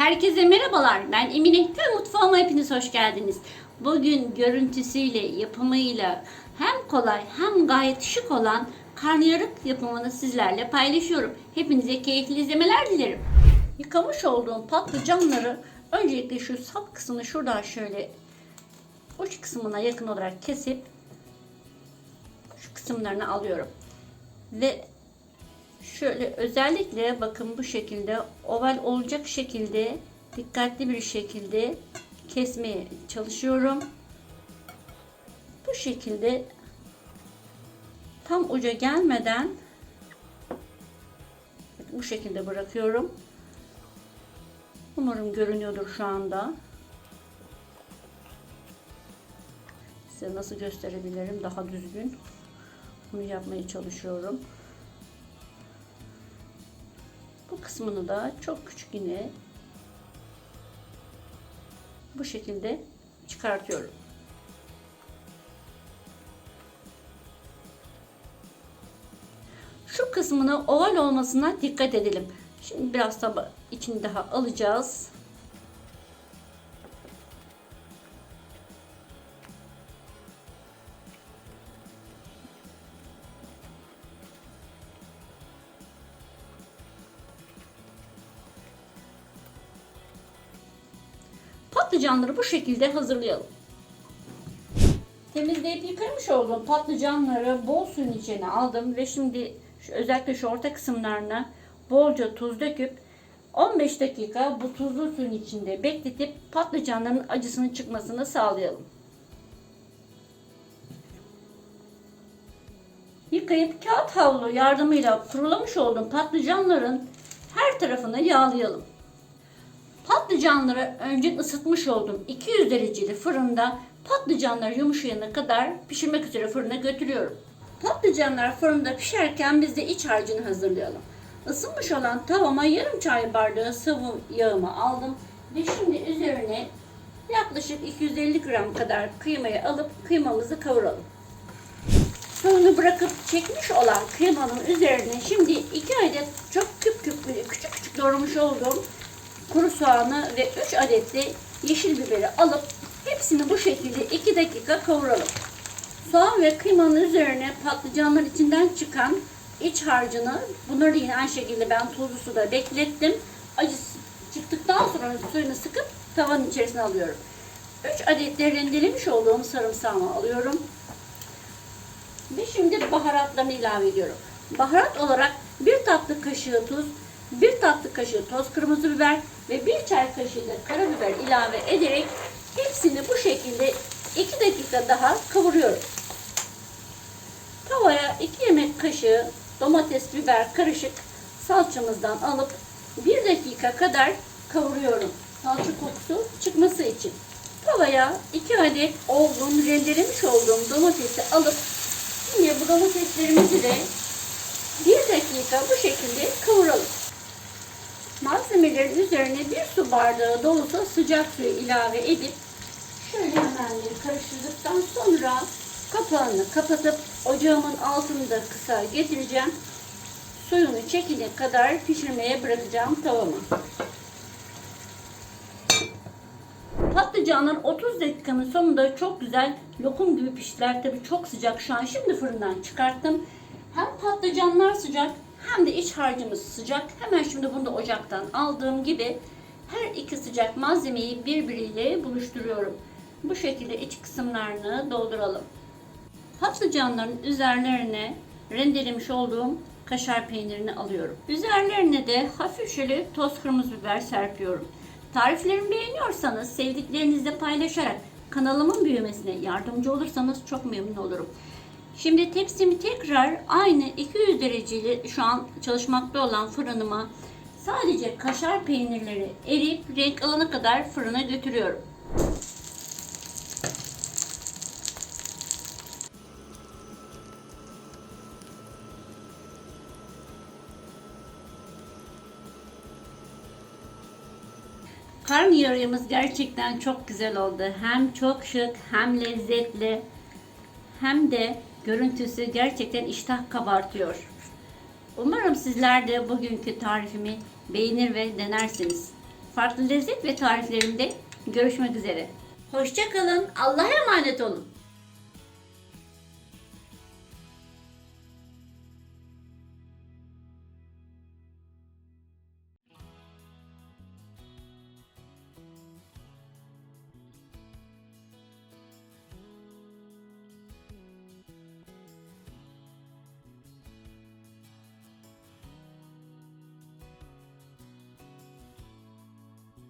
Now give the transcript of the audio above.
Herkese merhabalar. Ben Emine Köy Mutfağıma hepiniz hoş geldiniz. Bugün görüntüsüyle, yapımıyla hem kolay hem gayet şık olan karnıyarık yapımını sizlerle paylaşıyorum. Hepinize keyifli izlemeler dilerim. Yıkamış olduğum patlıcanları öncelikle şu sap kısmını şuradan şöyle uç kısmına yakın olarak kesip şu kısımlarını alıyorum. Ve şöyle özellikle bakın bu şekilde oval olacak şekilde dikkatli bir şekilde kesmeye çalışıyorum. Bu şekilde tam uca gelmeden bu şekilde bırakıyorum. Umarım görünüyordur şu anda. Size nasıl gösterebilirim daha düzgün. Bunu yapmaya çalışıyorum. Bu kısmını da çok küçük yine bu şekilde çıkartıyorum. Şu kısmını oval olmasına dikkat edelim. Şimdi biraz da içini daha alacağız. Patlıcanları bu şekilde hazırlayalım. Temizleyip yıkamış olduğum patlıcanları bol suyun içine aldım ve şimdi özellikle şu orta kısımlarına bolca tuz döküp 15 dakika bu tuzlu suyun içinde bekletip patlıcanların acısının çıkmasını sağlayalım. Yıkayıp kağıt havlu yardımıyla kurulamış olduğum patlıcanların her tarafını yağlayalım. Patlıcanları önce ısıtmış olduğum 200 dereceli fırında patlıcanlar yumuşayana kadar pişirmek üzere fırına götürüyorum. Patlıcanlar fırında pişerken biz de iç harcını hazırlayalım. Isınmış olan tavama yarım çay bardağı sıvı yağımı aldım ve şimdi üzerine yaklaşık 250 gram kadar kıymayı alıp kıymamızı kavuralım. Suyunu bırakıp çekmiş olan kıymanın üzerine şimdi 2 adet çok küp küp küçük küçük doğramış olduğum kuru soğanı ve 3 adet de yeşil biberi alıp hepsini bu şekilde 2 dakika kavuralım. Soğan ve kıymanın üzerine patlıcanlar içinden çıkan iç harcını bunları yine aynı şekilde ben tuzlu suda beklettim. Acısı çıktıktan sonra suyunu sıkıp tavanın içerisine alıyorum. 3 adet de rendelemiş olduğum sarımsağımı alıyorum. Ve şimdi baharatlarını ilave ediyorum. Baharat olarak 1 tatlı kaşığı tuz, 1 tatlı kaşığı toz kırmızı biber ve 1 çay kaşığı da karabiber ilave ederek hepsini bu şekilde 2 dakika daha kavuruyorum. Tavaya 2 yemek kaşığı domates biber karışık salçamızdan alıp 1 dakika kadar kavuruyorum. Salça kokusu çıkması için. Tavaya 2 adet olgun rendelemiş olduğum domatesi alıp yine bu domateslerimizi de 1 dakika bu şekilde kavuralım. Malzemelerin üzerine bir su bardağı dolusu sıcak suyu ilave edip şöyle hemen bir karıştırdıktan sonra kapağını kapatıp ocağımın altını da kısa getireceğim. Suyunu çekene kadar pişirmeye bırakacağım tavama. Patlıcanlar 30 dakikanın sonunda çok güzel lokum gibi piştiler. Tabii çok sıcak şu an. Şimdi fırından çıkarttım. Hem patlıcanlar sıcak hem de iç harcımız sıcak. Hemen şimdi bunu da ocaktan aldığım gibi her iki sıcak malzemeyi birbiriyle buluşturuyorum. Bu şekilde iç kısımlarını dolduralım. Patlıcanların üzerlerine rendelemiş olduğum kaşar peynirini alıyorum. Üzerlerine de hafif şöyle toz kırmızı biber serpiyorum. Tariflerimi beğeniyorsanız sevdiklerinizle paylaşarak kanalımın büyümesine yardımcı olursanız çok memnun olurum. Şimdi tepsimi tekrar aynı 200 dereceli şu an çalışmakta olan fırınıma sadece kaşar peynirleri eriyip renk alana kadar fırına götürüyorum. Karnıyarığımız gerçekten çok güzel oldu. Hem çok şık, hem lezzetli, hem de görüntüsü gerçekten iştah kabartıyor. Umarım sizler de bugünkü tarifimi beğenir ve denersiniz. farklı lezzet ve tariflerimde görüşmek üzere. Hoşçakalın. Allah'a emanet olun.